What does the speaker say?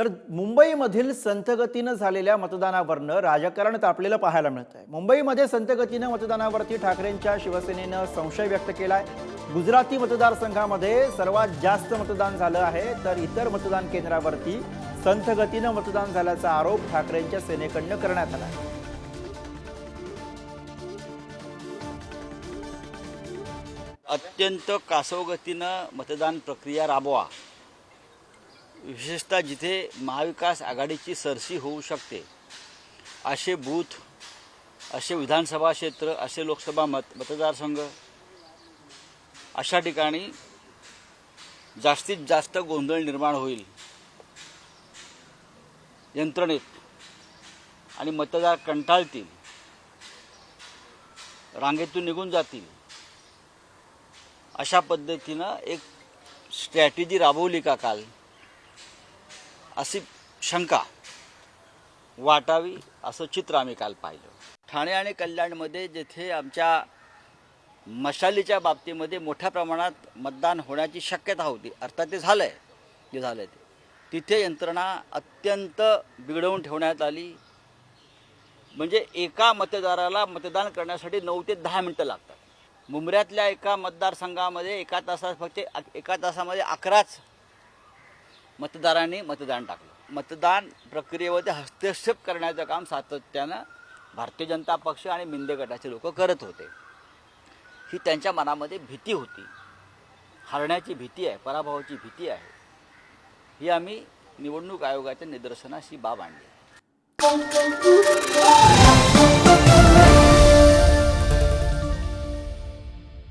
तर मुंबईमधील संथगतीनं झालेल्या मतदानावरनं राजकारण तापलेलं पाहायला मिळत आहे मुंबईमध्ये संथगतीनं मतदानावरती ठाकरेंच्या शिवसेनेनं संशय व्यक्त केलाय. गुजराती मतदारसंघामध्ये सर्वात जास्त मतदान झालं आहे तर इतर मतदान केंद्रावरती संथगतीनं मतदान झाल्याचा आरोप ठाकरेंच्या सेनेकडनं करण्यात आला आहे अत्यंत कासवगतीनं मतदान प्रक्रिया राबवा. विशेषतः जिथे महाविकास आघाडीची सरशी होऊ शकते असे बूथ असे विधानसभा क्षेत्र असे लोकसभा मत मतदारसंघ अशा ठिकाणी जास्तीत जास्त गोंधळ निर्माण होईल. यंत्रणेत आणि मतदार कंटाळतील. रांगेतून निघून जातील. अशा पद्धतीनं एक स्ट्रॅटेजी राबवली का काल? अशी शंका. वाटावी असं चित्र आम्ही काल पाहिलं. ठाणे आणि कल्याणमध्ये जेथे आमच्या मशालीच्या बाबतीमध्ये मोठ्या प्रमाणात मतदान होण्याची शक्यता होती. अर्थात ते झालं आहे जे झालं ते. तिथे यंत्रणा अत्यंत बिघडवून ठेवण्यात आली. म्हणजे एका मतदाराला मतदान करण्यासाठी नऊ ते दहा मिनटं लागतात. मुंबऱ्यातल्या एका मतदारसंघामध्ये एका तासात फक्त एका तासामध्ये अकराच मतदारांनी मतदान टाकलं. मतदान प्रक्रियेमध्ये हस्तक्षेप करण्याचं काम सातत्यानं भारतीय जनता पक्ष आणि मिंदे गटाचे लोक करत होते. ही त्यांच्या मनामध्ये भीती होती. हरण्याची भीती आहे पराभवाची भीती आहे. ही आम्ही निवडणूक आयोगाच्या निदर्शनाशी बाब आणली